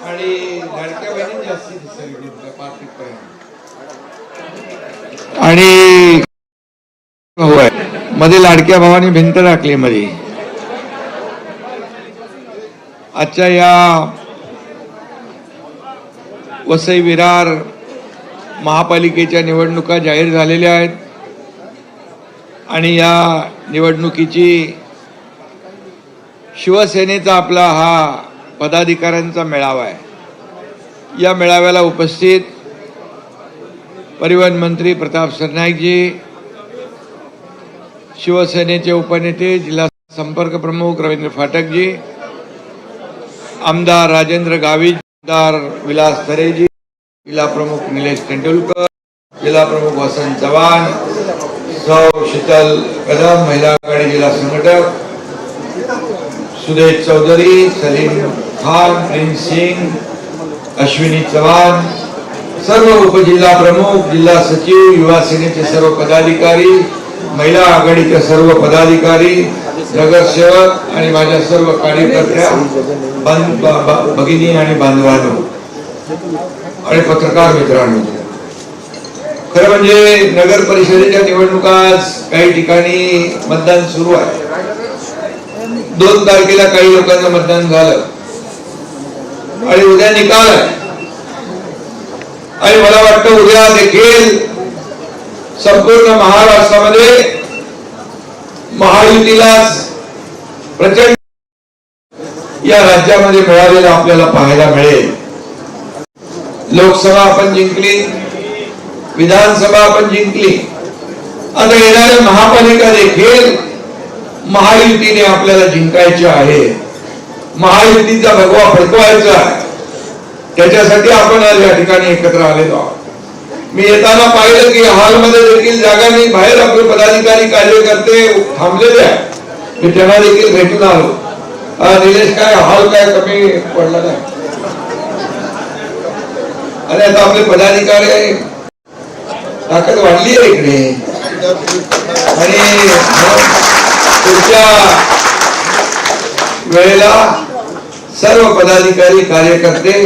आणि लाडक्या बहिणी जास्ती दिसली पार्थिक परिणाम आणि भाऊ आहे मध्ये लाडक्या भावाने भिंत टाकली मध्ये आजच्या या वसई विरार महापालिकेच्या निवडणुका जाहीर झालेल्या आहेत आणि या निवडणुकीची शिवसेनेचा आपला हा पदाधिकाऱ्यांचा मेळावा आहे. या मेळाव्याला उपस्थित परिवहन मंत्री प्रताप सरनाईकजी शिवसेनेचे उपनेते जिल्हा संपर्क प्रमुख रवींद्र फाटकजी आमदार राजेंद्र गावित आमदार विलास तरेजी जिल्हा प्रमुख निलेश तेंडुलकर जिल्हा प्रमुख वसंत चव्हाण सौ शीतल कदम महिला आघाडी जिल्हा संघटक सुदेश चौधरी सलीम खान प्रिन्स सिंग अश्विनी चव्हाण सर्व उपजिल्हा प्रमुख जिल्हा सचिव युवा सेनेचे सर्व पदाधिकारी महिला आघाडीचे सर्व पदाधिकारी नगरसेवक आणि माझ्या सर्व कार्यकर्त्या बंद- भगिनी आणि बांधवांनो आणि पत्रकार मित्रांनो. खरं म्हणजे नगर परिषदेच्या निवडणुका आज काही ठिकाणी मतदान सुरू आहे. दोन तारखेला काही लोकांचं मतदान झालं. आणि उद्या निकाल आहे. आणि मला वाटतं उद्या देखील संपूर्ण महाराष्ट्रामध्ये महायुतीला प्रचंड या राज्यामध्ये मिळालेलं आपल्याला पाहायला मिळेल. लोकसभा आपण जिंकली विधानसभा आपण जिंकली. आता येणाऱ्या महापालिका देखील महायुतीने आपल्याला जिंकायचे आहे. महायुतीचा भगवा फडकवायचा आहे. त्याच्यासाठी आपण आज या ठिकाणी एकत्र आलेलो आहोत. मी येताना पाहिलं की हॉलमध्ये देखील जागा नाही बाहेर आपले पदाधिकारी कार्यकर्ते थांबलेले आहेत. मी त्यांना देखील भेटून आलो. निलेश काय हॉल काय कमी पडला काय आणि आता आपले पदाधिकारी ताकद वाढली आहे इकडे. आणि पुढच्या वेळेला सर्व पदाधिकारी कार्यकर्ते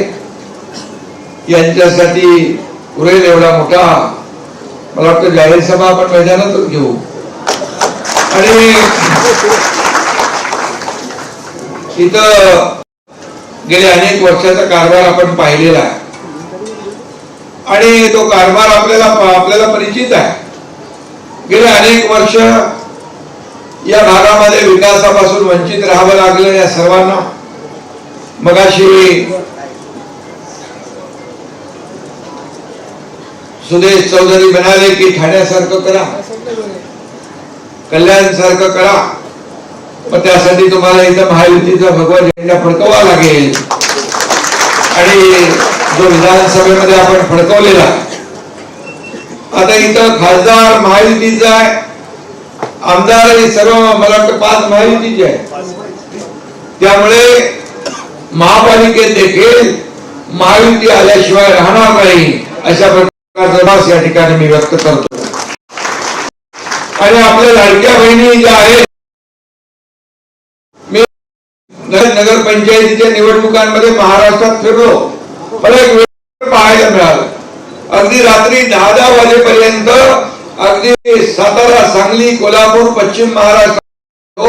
यांच्यासाठी पुरेल एवढा मोठा मला वाटतं जाहीर सभा आपण मैदानातच घेऊ. आणि इथं गेले अनेक वर्षाचा कारभार आपण पाहिलेला आहे. आणि तो कारभार आपल्याला आपल्याला परिचित आहे. गेले अनेक वर्ष या भागामध्ये विकासापासून वंचित राहावं लागलं या सर्वांना. मगाशी सुदेश चौधरी म्हणाले की ठाण्यासारखं करा. कल्याण सारखं करा. मग त्यासाठी तुम्हाला इथं महायुतीचा भगवा झेंडा फडकवा लागेल. आणि जो विधानसभेमध्ये आपण फडकवलेला. आता इथं खासदार महायुतीचा आहे आमदार आणि सर्व मला वाटतं पाच महायुतीचे आहे त्यामुळे महापालिकेत देखील महायुती आल्याशिवाय राहणार नाही अशा प्रकारचा भास या ठिकाणी मी व्यक्त करतो. आणि आपल्या लाडक्या बहिणी ज्या आहेत मी नगर नगर पंचायतीच्या निवडणुकांमध्ये महाराष्ट्रात फिरलो. मला एक वेळ पाहायला मिळालं. अगदी रात्री दहा दहा वाजेपर्यंत ते सातारा सांगली कोल्हापूर पश्चिम महाराष्ट्र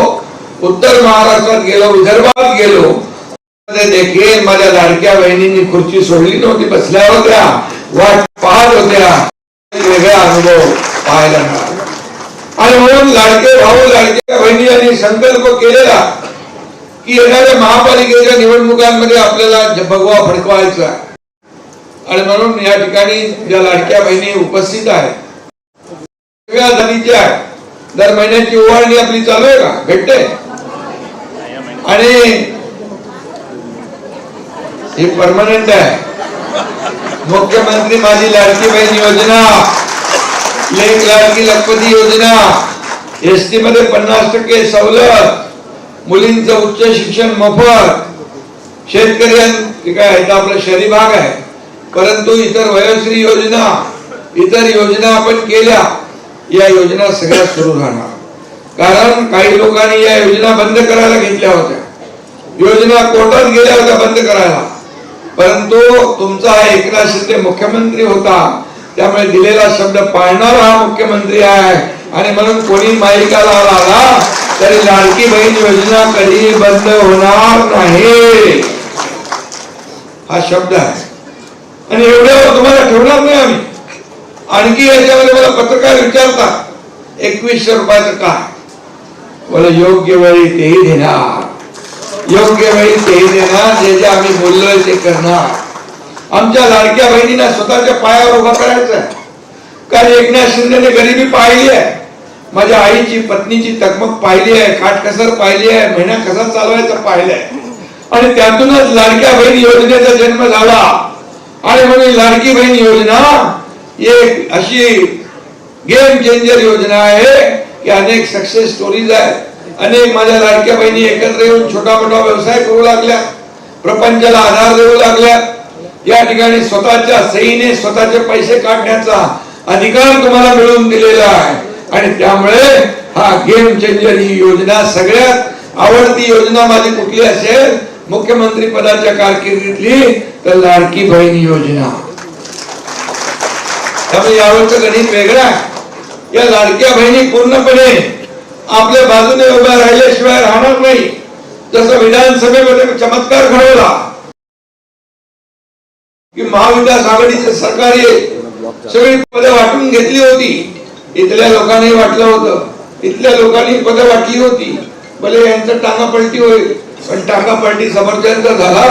उत्तर महाराष्ट्रात गेलो विदर्भात गेलो. देखील माझ्या लाडक्या बहिणींनी खुर्ची सोडली नव्हती बसल्या होत्या वाट पाहत होत्या. वेगळा अनुभव पाहायला मिळाला. आणि म्हणून लाडके भाऊ लाडक्या बहिणी यांनी संकल्प केलेला की येणाऱ्या महापालिकेच्या निवडणुकांमध्ये आपल्याला भगवा फडकवायचा आणि म्हणून या ठिकाणी ज्या लाडक्या बहिणी उपस्थित आहेत. सगळ्या जातीच्या दर महिन्याची ओवाळणी आपली चालू आहे का? भेटते. आणि ही परमनंट आहे. मुख्यमंत्री माझी लाडकी बहीण योजना लेख लाडकी लखपती योजना एसटी मध्ये पन्नास टक्के सवलत मुलींचं उच्च शिक्षण मोफत शेतकरी काय आपला शहरी भाग आहे. परंतु इतर वयोश्री योजना इतर योजना आपण केल्या. या योजना सगळ्या सुरू राहणार. कारण काही लोकांनी या योजना बंद करायला घेतल्या होत्या. योजना कोर्टात गेल्या होत्या बंद करायला. परंतु तुमचा एकनाथ शिंदे मुख्यमंत्री होता. त्यामुळे दिलेला शब्द पाळणारा हा मुख्यमंत्री आहे. आणि म्हणून कोणी मालिकाला आला तरी लाडकी बहीण योजना कधी बंद होणार नाही. हा शब्द आहे. आणि एवढ्यावर तुम्हाला ठेवणार नाही आम्ही. आणखी याच्यामध्ये मला पत्रकार विचारतात एकवीसशे रुपयाचं काय? मला योग्य वेळी तेही देणार. योग्य वेळी तेही देणार जे जे आम्ही बोललोय ते करणार. आमच्या लाडक्या बहिणींना स्वतःच्या पायावर उभा करायचं आहे कारण एकनाथ शिंदेने गरिबी पाहिली आहे. माझ्या आईची पत्नीची तकमक पाहिली आहे काटकसर पाहिली आहे महिना कसा चालवायचा पाहिलंय. आणि त्यातूनच लाडक्या बहीण योजनेचा जन्म झाला. आणि म्हणून लाडकी बहीण योजना एक अशी गेम चेंजर योजना आहे की अनेक सक्सेस स्टोरीज आहेत. अनेक माझ्या लाडक्या बहिणी एकत्र येऊन छोटा मोठा व्यवसाय करू लागल्या. प्रपंचाला आधार देऊ लागल्या. या ठिकाणी स्वतःच्या सहीने स्वतःचे पैसे काढण्याचा अधिकार तुम्हाला मिळवून दिलेला आहे. आणि त्यामुळे हा गेम चेंजर ही योजना सगळ्यात आवडती योजना माझी कुठली असेल? मुख्यमंत्री पदाच्या कारकिर्दीतली तर लाडकी बहीण योजना. त्यामुळे यावरचं गणित वेगळं आहे. या लाडक्या बहिणी पूर्णपणे आपल्या बाजूने उभ्या राहिल्याशिवाय राहणार नाही. जसं विधानसभेमध्ये चमत्कार घडवला की महाविकास आघाडीचे सरकार सगळी पदं वाटून घेतली होती. इथल्या लोकांनी वाटलं होतं. इथल्या लोकांनी पदं वाटली होती. भले यांचं टांगा पलटी होईल पण टांगा पलटी समर्थ झाला.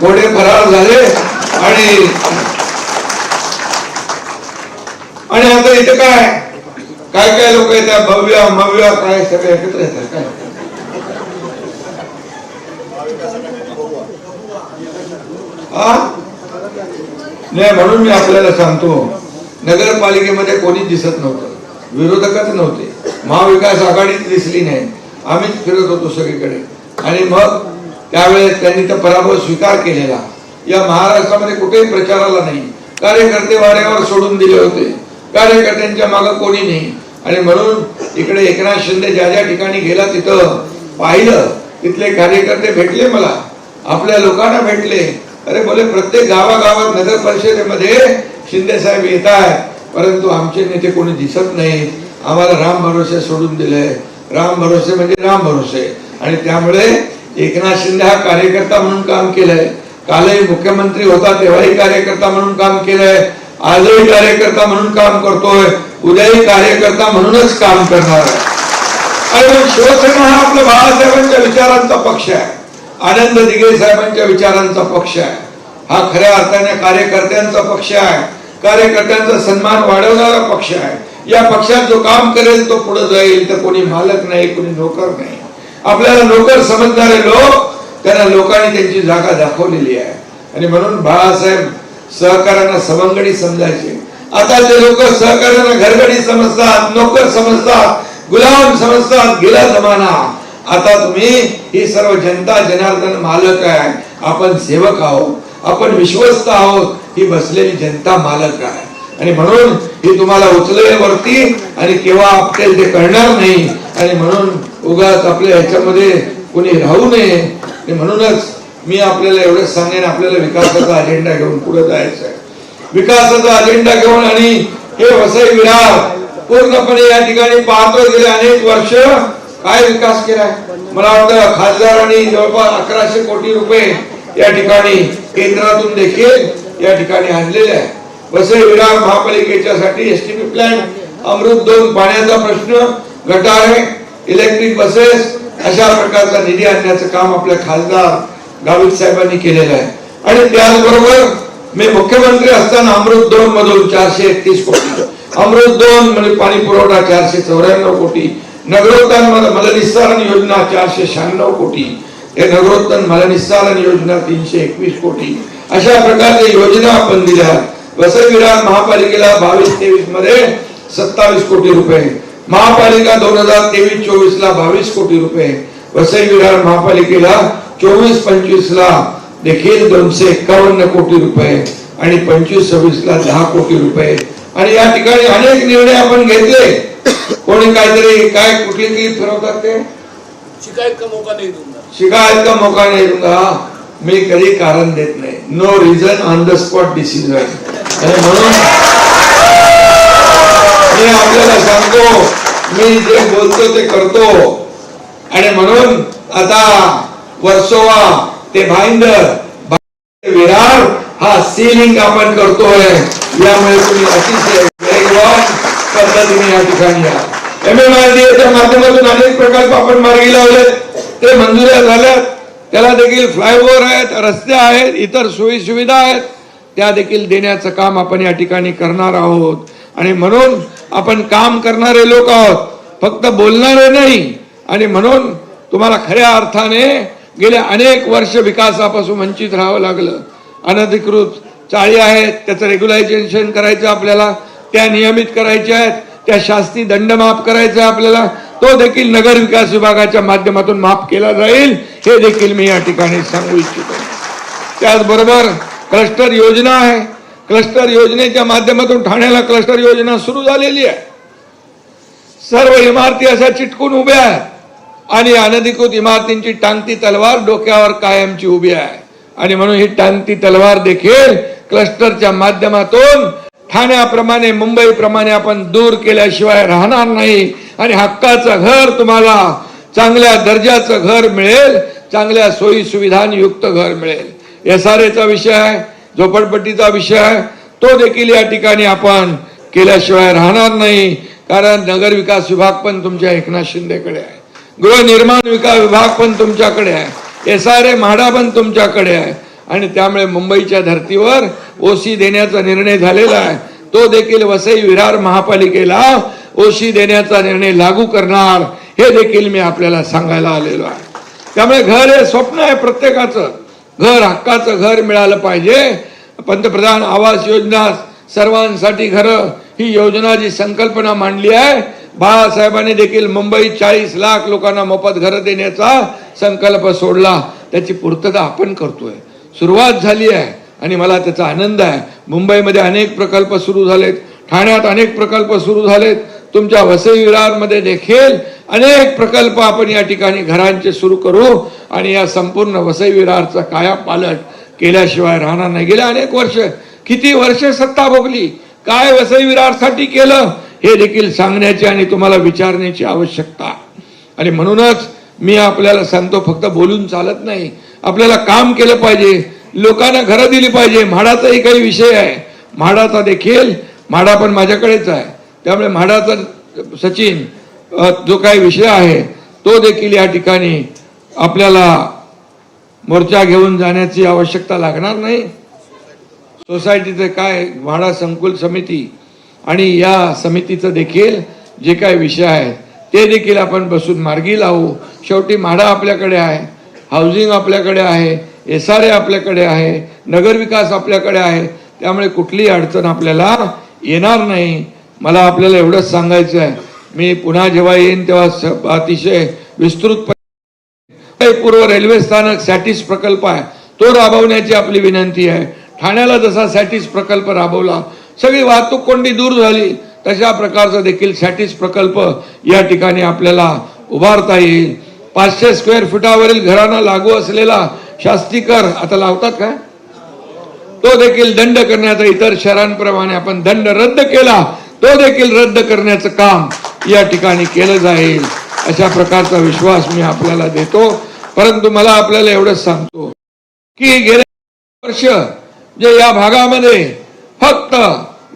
घोडे फरार झाले आणि आणि आता इथं काय? काय काय लोक येतात? भव्य मव्य काय सगळे एकत्र येतात काय? नाही म्हणून मी आपल्याला सांगतो नगरपालिकेमध्ये कोणीच दिसत नव्हतं. विरोधकच नव्हते. महाविकास आघाडीच दिसली नाही. आम्हीच फिरत होतो सगळीकडे. आणि मग त्यावेळेस त्यांनी तर पराभव स्वीकार केलेला. या महाराष्ट्रामध्ये कुठेही प्रचाराला नाही. कार्यकर्ते वाऱ्यावर सोडून दिले होते. कार्यकर्त्यांच्या मागे कोणी नाही. आणि म्हणून इकडे एकनाथ शिंदे ज्या ज्या ठिकाणी गेला तिथं पाहिलं तिथले कार्यकर्ते भेटले मला. आपल्या लोकांना भेटले. अरे बोले प्रत्येक गावागावात नगर परिषदेमध्ये शिंदे साहेब येत आहे परंतु आमचे नेते कोणी दिसत नाही. आम्हाला राम भरोसे सोडून दिले. राम भरोसे म्हणजे राम भरोसे. आणि त्यामुळे एकनाथ शिंदे हा कार्यकर्ता म्हणून काम केलंय. कालही मुख्यमंत्री होता तेव्हाही कार्यकर्ता म्हणून काम केलंय. आजही कार्यकर्ता म्हणून काम करतोय उद्याही कार्यकर्ता म्हणूनच काम करणार आहे. आणि मग शिवसेना हा आपल्या बाळासाहेबांच्या विचारांचा पक्ष आहे. आनंद दिघे साहेबांच्या विचारांचा पक्ष आहे. हा खऱ्या अर्थाने कार्यकर्त्यांचा पक्ष आहे. कार्यकर्त्यांचा सन्मान वाढवणारा पक्ष आहे. या पक्षात जो काम करेल तो पुढे जाईल तर कोणी मालक नाही कोणी नोकर नाही. आपल्याला नोकर समजणारे लोक त्यांना लोकांनी त्यांची जागा दाखवलेली आहे. आणि म्हणून बाळासाहेब सहकार्यांना सवंगडी समजायचे. आता ते लोक सहकार्यांना घरगडी समजतात नोकर समजतात गुलाम समजतात गेला जमाना. आता तुम्ही ही सर्व जनता जनार्दन मालक आहे. आपण सेवक आहोत आपण विश्वस्त आहोत ही बसलेली जनता मालक आहे. आणि म्हणून ही तुम्हाला उचलेल वरती आणि केव्हा आपटेल ते कळणार नाही. आणि म्हणून उगाच आपल्या ह्याच्यामध्ये कोणी राहू नये. म्हणूनच मी आपल्याला एवढंच सांगेन आपल्याला विकासाचा अजेंडा घेऊन पुढे जायचं आहे विकासाचा अजेंडा घेऊन आणि हे वसई विरार पूर्णपणे या ठिकाणी पाहतो गेले अनेक वर्ष काय विकास केलाय? मला वाटतं खासदारांनी जवळपास अकराशे कोटी रुपये या ठिकाणी केंद्रातून देखील या ठिकाणी आणलेले आहे. वसई विरार महापालिकेच्या साठी S T P plan Amrut दोन पाण्याचा प्रश्न गटारे इलेक्ट्रिक बसेस अशा प्रकारचा निधी आणण्याचं काम आपल्या खासदार गावित साहेबांनी केलेलं आहे. आणि त्याचबरोबर मी मुख्यमंत्री असताना अमृत दोन मधून चारशे एकतीस कोटी अमृत दोन म्हणजे पाणी पुरवठा चारशे चौऱ्याण्णव कोटी नगरोत्थान मल- मलनिस्सारण योजना चारशे शहाण्णव कोटी हे नगरोत्थान मलनिस्सारण योजना तीनशे एकवीस कोटी. अशा प्रकारच्या योजना आपण दिल्या. वसई विरार महापालिकेला बावीस तेवीसमध्ये सत्तावीस कोटी रुपये महापालिका दोन हजार तेवीस चोवीस ला बावीस कोटी रुपये वसई विरार महापालिकेला चोवीस पंचवीस ला देखील दोनशे एकावन्न कोटी रुपये आणि पंचवीस सव्वीस ला दहा कोटी रुपये. आणि या ठिकाणी अनेक निर्णय आपण घेतले. कोणी काहीतरी काय कुठली क्लिप फिरवतात ते? शिकायत का मौका नहीं दूंगा शिकायत का मौका नहीं दूंगा मी कधी कारण देत नाही. No reason on the spot decision आणि म्हणून मी आपल्याला सांगतो मी जे बोलतो ते करतो. आणि म्हणून आता वर्सोवा ते भाईंदर विरार हा सीलिंग आपण करतोय. यामुळे तुम्ही अतिशय वेगवान पद्धतीने या ठिकाणी या. एम एम माध्यमातून अनेक प्रकल्प आपण मार्गी लावले. ते मंजुऱ्या झाल्यात. त्याला देखील फ्लायओव्हर आहेत रस्ते आहेत इतर सोयी सुविधा आहेत. त्या देखील देण्याचं काम आपण या ठिकाणी करणार आहोत. आणि म्हणून आपण काम करणारे लोक आहोत. फक्त बोलणारे नाही. आणि म्हणून तुम्हाला खऱ्या अर्थाने गेल्या अनेक वर्ष विकासापासून वंचित राहावं लागलं. अनधिकृत चाळी आहेत त्याचं रेग्युलायझेशन करायचं आपल्याला त्या नियमित करायच्या आहेत त्या शास्ती दंड माफ करायचा आहे आपल्याला तो देखील नगर विकास विभागाच्या माध्यमातून माफ केला जाईल हे देखील मी या ठिकाणी सांगू इच्छितो. त्याचबरोबर क्लस्टर योजना आहे. क्लस्टर योजनेच्या माध्यमातून ठाण्याला क्लस्टर योजना सुरू झालेली आहे. सर्व इमारती अशा चिटकून उभ्या आहेत. आणि अनधिकृत इमारतींची टांगती तलवार डोक्यावर कायमची उभी आहे. आणि म्हणून ही टांगती तलवार देखील क्लस्टरच्या माध्यमातून ठाण्याप्रमाणे मुंबईप्रमाणे आपण दूर केल्याशिवाय राहणार नाही. आणि हक्काचं घर तुम्हाला चांगल्या दर्जाचं घर मिळेल चांगल्या सोयी सुविधांयुक्त घर मिळेल. एस आर एचा विषय आहे झोपडपट्टीचा विषय आहे. तो देखील या ठिकाणी आपण केल्याशिवाय राहणार नाही. कारण नगर विकास विभाग पण तुमच्या एकनाथ शिंदेकडे आहे. गृहनिर्माण विकास विभाग पण तुमच्याकडे आहे. एस आर ए म्हाडा पण तुमच्याकडे आहे. आणि त्यामुळे मुंबईच्या धर्तीवर ओसी देण्याचा निर्णय झालेला आहे. तो देखील वसई विरार महापालिकेला ओशी देण्याचा निर्णय लागू करणार हे देखील मी आपल्याला सांगायला आलेलो आहे. त्यामुळे घर हे स्वप्न आहे प्रत्येकाचं. घर हक्काचं घर मिळालं पाहिजे. पंतप्रधान आवास योजना सर्वांसाठी घरं ही योजना जी संकल्पना मांडली आहे बाळासाहेबांनी देखील मुंबईत चाळीस लाख लोकांना मोफत घरं देण्याचा संकल्प सोडला. त्याची पूर्तता आपण करतोय. सुरुवात झाली आहे आणि मला त्याचा आनंद आहे. मुंबईमध्ये अनेक प्रकल्प सुरू झालेत. ठाण्यात अनेक प्रकल्प सुरू झालेत. तुमच्या वसई विरारमध्ये देखील अनेक प्रकल्प आपण या ठिकाणी घरांचे सुरू करू आणि या संपूर्ण वसई विरारचा काया पालट केल्याशिवाय राहणार नाही. गेल्या अनेक वर्ष किती वर्ष सत्ता भोगली? काय वसई विरारसाठी केलं? हे देखील सांगण्याची आणि तुम्हाला विचारण्याची आवश्यकता. आणि म्हणूनच मी आपल्याला सांगतो फक्त बोलून चालत नाही. आपल्याला काम केलं पाहिजे. लोकांना घरं दिली पाहिजे. म्हाडाचाही काही विषय आहे. म्हाडाचा देखील म्हाडा पण माझ्याकडेच आहे. त्यामुळे म्हाडाचा सचिन जो काही विषय आहे तो देखील या ठिकाणी आपल्याला मोर्चा घेऊन जाण्याची आवश्यकता लागणार नाही. सोसायटीचे काय म्हाडा संकुल समिती आणि या समितीचं देखील जे काय विषय आहेत ते देखील आपण बसून मार्गी लावू. शेवटी म्हाडा आपल्याकडे आहे हाऊसिंग आपल्याकडे आहे एस आर ए आपल्याकडे आहे नगरविकास आपल्याकडे आहे. त्यामुळे कुठलीही अडचण आपल्याला येणार नाही. मला आपल्याला एवढंच सांगायचं आहे. मी पुन्हा जेव्हा येईन तेव्हा अतिशय विस्तृत पूर्व रेल्वे स्थानक सॅटिस प्रकल्प आहे. तो राबवण्याची आपली विनंती आहे. ठाण्याला जसा सॅटिस प्रकल्प राबवला सगळी वाहतूक कोंडी दूर झाली. तशा प्रकारचा देखील सॅटिस प्रकल्प या ठिकाणी आपल्याला उभारता येईल. पाचशे स्क्वेअर फुटावरील घरांना लागू असलेला शास्तीकर आता लावतात काय? तो देखील दंड करण्याचा इतर शहरांप्रमाणे आपण दंड रद्द केला तो देखील रद्द करण्याचं काम या ठिकाणी केलं जाईल. अशा प्रकारचा विश्वास मी आपल्याला देतो. परंतु मला आपल्याला एवढंच सांगतो की गेल्या वर्ष जे या भागामध्ये फक्त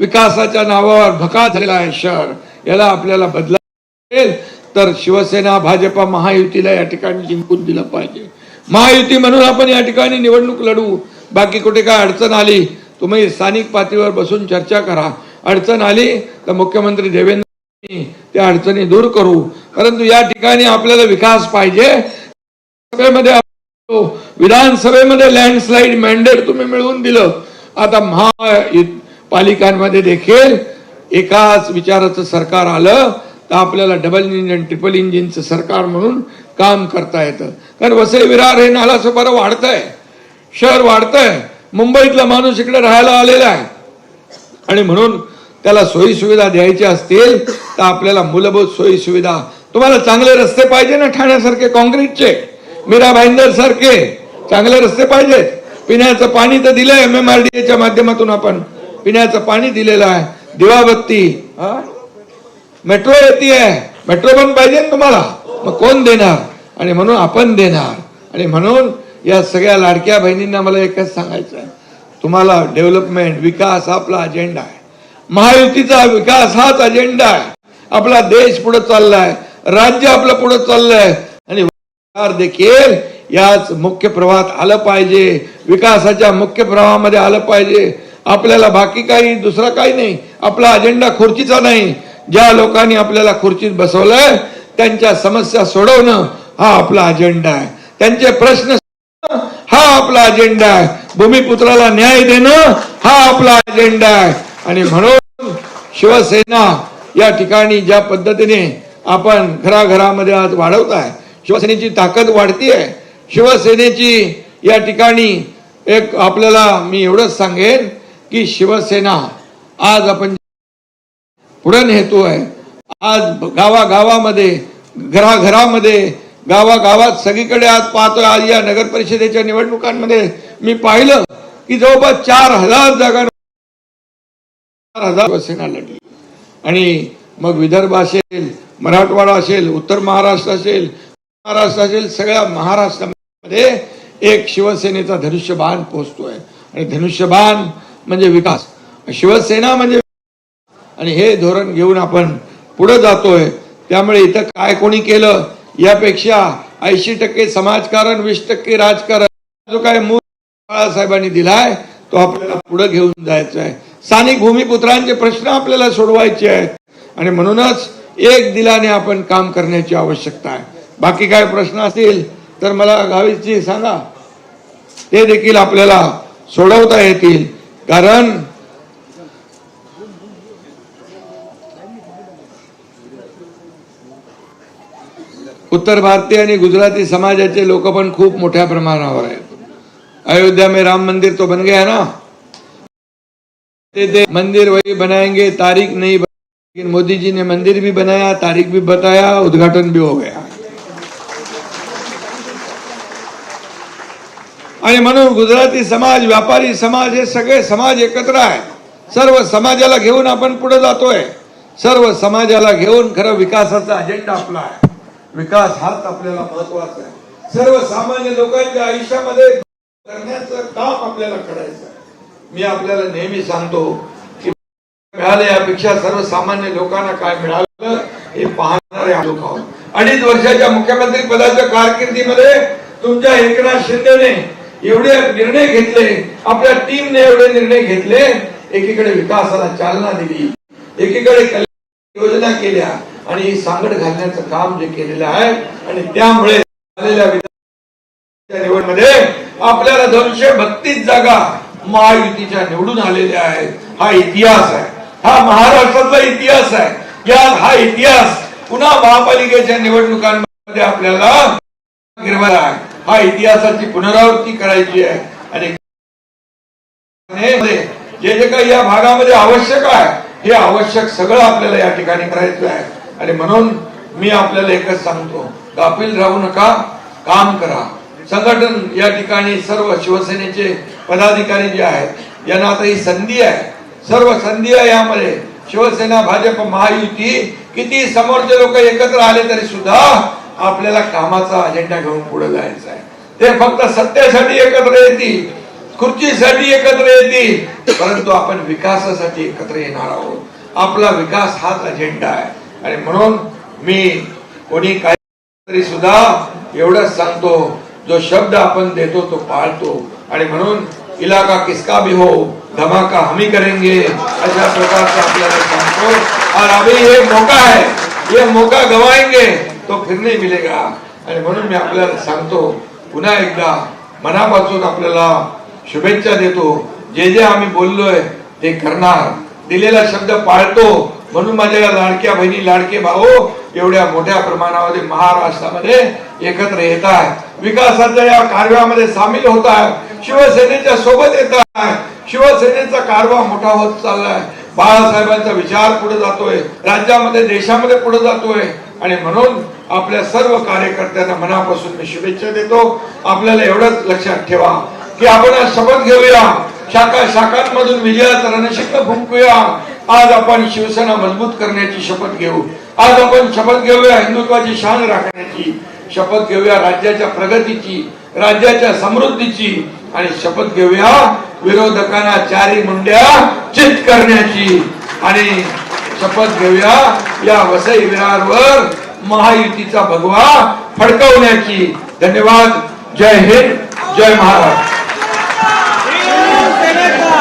विकासाच्या नावावर भका झालेला आहे शहर. याला आपल्याला बदला असेल तर शिवसेना भाजपा महायुतीला या ठिकाणी जिंकून दिलं पाहिजे. महायुती म्हणून आपण या ठिकाणी निवडणूक लढू. बाकी कुठे काय अडचण आली तुम्ही स्थानिक पातळीवर बसून चर्चा करा. अडचण आली तर मुख्यमंत्री देवेंद्र त्या अडचणी दूर करू. परंतु या ठिकाणी आपल्याला विकास पाहिजे. सभेमध्ये विधानसभेमध्ये लँडस्लाईड मॅन्डेट तुम्ही मिळवून दिलं. आता महापालिकांमध्ये देखील एकाच विचाराचं सरकार आलं तर आपल्याला डबल इंजिन ट्रिपल इंजिनचं सरकार म्हणून काम करता येतं. कारण वसई विरार हे नालासं बरं वाढतंय. शहर वाढतंय. मुंबईतला माणूस इकडे राहायला आलेला आहे. आणि म्हणून त्याला सोयी सुविधा द्यायच्या असतील तर आपल्याला मूलभूत सोयी सुविधा तुम्हाला चांगले रस्ते पाहिजे ना ठाण्यासारखे काँक्रीटचे? मीरा भाईंदर सारखे चांगले रस्ते पाहिजेत. पिण्याचं पाणी तर दिलंय एम एम आर डी एच्या माध्यमातून आपण. पिण्याचं पाणी दिलेलं आहे. दिवाबत्ती मेट्रो येते मेट्रो पण पाहिजे ना तुम्हाला? मग कोण देणार? आणि म्हणून आपण देणार. आणि म्हणून या सगळ्या लाडक्या बहिणींना मला एकच सांगायचं आहे. तुम्हाला डेव्हलपमेंट विकास हा आपला अजेंडा आहे. महायुतीचा विकास हाच अजेंडा आहे. आपला देश पुढे चाललाय. राज्य आपलं पुढे चाललंय. आणि देखील याच मुख्य प्रवाहात आलं पाहिजे विकासाच्या मुख्य प्रवाहामध्ये आलं पाहिजे. आपल्याला बाकी काही दुसरा काही नाही. आपला अजेंडा खुर्चीचा नाही. ज्या लोकांनी आपल्याला खुर्चीत बसवलंय त्यांच्या समस्या सोडवणं हा आपला अजेंडा आहे. त्यांचे प्रश्न हा आपला अजेंडा आहे. भूमिपुत्राला न्याय देणं हा आपला अजेंडा आहे. आणि म्हणून शिवसेना या ठिकाणी ज्या पद्धतीने आपण घराघरामध्ये आज वाढवत आहे शिवसेनेची ताकद वाढती आहे शिवसेनेची या ठिकाणी एक आपल्याला मी एवढंच सांगेन की शिवसेना आज आपण पुढे नेतोय. आज गावागावामध्ये घराघरामध्ये गावागावात सगळीकडे आज पाहतोय. आज या नगर परिषदेच्या निवडणुकांमध्ये मी पाहिलं की जवळपास चार हजार जागा चार हजार शिवसेना लढली. आणि मग विदर्भ असेल मराठवाडा असेल उत्तर महाराष्ट्र असेल महाराष्ट्र असेल सगळ्या मध्ये एक शिवसेनेचा धनुष्यबाण पोहोचतोय. आणि धनुष्यबाण म्हणजे विकास. शिवसेना म्हणजे आणि हे धोरण घेऊन आपण पुढे जातोय. त्यामुळे इथं काय कोणी केलं यापेक्षा ऐंशी टक्के समाजकारण वीस टक्के राजकारण जो काय मूळ बाळासाहेबांनी दिलाय तो आपल्याला पुढे घेऊन जायचा आहे स्थानिक भूमिपुत्रांचे प्रश्न आपल्याला सोडवायचे आहेत. आणि म्हणूनच एक दिलाने आपण काम करण्याची आवश्यकता आहे. बाकी काय प्रश्न असतील तर मला गावीची सांगा. ते देखील आपल्याला सोडवता येतील. कारण उत्तर भारतीय आणि गुजराती समाजाचे लोक पण खूप मोठ्या प्रमाणावर आहेत. अयोध्या में राम मंदिर तो बन गया ना? ते ते मंदिर वही बनाएंगे तारीख नहीं लेकिन मोदी जी ने मंदिर भी बनाया तारीख भी बताया उद्घाटन भी हो गया। आणि म्हणून गुजराती समाज व्यापारी समाज हे सगळे समाज एकत्र आहेत सर्व समाजाला घेऊन आपण पुढे जातोय. सर्व समाजाला घेऊन खरं विकासाचा अजेंडा आपला आहे. विकास हाच आपल्याला महत्त्वाचा आहे. सर्वसामान्य लोकांच्या आयुष्यामध्ये करण्याचं काम आपल्याला करायचं आहे. मी आपल्याला नेहमी सांगतो की मिळालं यापेक्षा सर्वसामान्य लोकांना काय मिळालं हे पाहणारे लोक आहोत. अडीच वर्षाच्या मुख्यमंत्री पदाच्या कारकिर्दीमध्ये तुमच्या एकनाथ शिंदेने एवढे निर्णय घेतले आपल्या टीमने एवढे निर्णय घेतले एकीकडे विकासाला चालना दिली एकीकडे योजना केल्या आणि सांगड घालण्याचं काम जे केलेलं आहे आणि त्यामुळे झालेल्या निवडमध्ये आपल्याला दोनशे बत्तीस जागा महायुतीच्या निवडून आलेल्या आहेत. हा इतिहास आहे. हा महाराष्ट्रातला इतिहास आहे. या हा इतिहास पुन्हा महापालिकेच्या निवडणुकांमध्ये आपल्याला आहे. हा इतिहासाची पुनरावृत्ती करायची आहे. आणि जे जे काही या भागामध्ये आवश्यक आहे हे आवश्यक सगळं आपल्याला या ठिकाणी करायचं आहे. आणि म्हणून मी आपल्याला एकच सांगतो गाफील राहू नका काम करा. संघटन या ठिकाणी सर्व शिवसेनेचे पदाधिकारी जे आहेत यांना आता ही संधी आहे. सर्व संधी आहे यामध्ये. शिवसेना भाजप महायुती किती समोरचे लोक एकत्र आले तरी सुद्धा आपल्याला कामाचा अजेंडा घेऊन पुढे जायचा आहे. ते फक्त सत्तेसाठी एकत्र येतील खुर्चीसाठी एकत्र येतील परंतु आपण विकासासाठी एकत्र येणार आहोत. आपला विकास हाच अजेंडा आहे. आणि म्हणून मी कोणी काही तरी सुद्धा एवढंच सांगतो जो शब्द आपण देतो तो पाळतो. आणि म्हणून इलाका किसका भी हो धमाका हम ही करेंगे अशा प्रकारचा आपल्याला सांगतो. और अभी हे मौका है ये मौका गवाएंगे तो फिर नाही मिलेगा। आणि म्हणून मी आपल्याला सांगतो पुन्हा एकदा मनापासून आपल्याला शुभेच्छा देतो. जे जे आम्ही बोललोय ते करणार. दिलेला शब्द पाळतो. म्हणून माझ्या लाडक्या बहिणी लाडके भाऊ एवढ्या मोठ्या प्रमाणामध्ये महाराष्ट्रामध्ये एकत्र येत आहेत विकासाच्या या कार्यामध्ये सामील होत आहे शिवसेनेच्या सोबत येत आहे शिवसेनेचा कारभार मोठा होत चाललाय. बाळासाहेबांचा विचार पुढे जातोय राज्यामध्ये देशामध्ये पुढे जातोय. आणि म्हणून आपल्या सर्व कार्यकर्त्यांना मनापासून मी शुभेच्छा देतो. आपल्याला एवढंच लक्षात ठेवा की आपण आज शपथ घेऊया. शाखा शाखांमधून विजयाचा रणशिक्का फुंकूया आज आपण शिवसेना मजबूत करण्याची शपथ घेऊ. आज आपण शपथ घेऊया हिंदुत्वाची शान राखण्याची. शपथ घेऊया राज्याच्या प्रगतीची राज्याच्या समृद्धीची. आणि शपथ घेऊया विरोधकांना चारी मुंड्या चित करण्याची. आणि शपथ घेऊया या वसई विरारवर महायुतीचा भगवा फडकवण्याची. धन्यवाद. जय हिंद. जय महाराष्ट्र.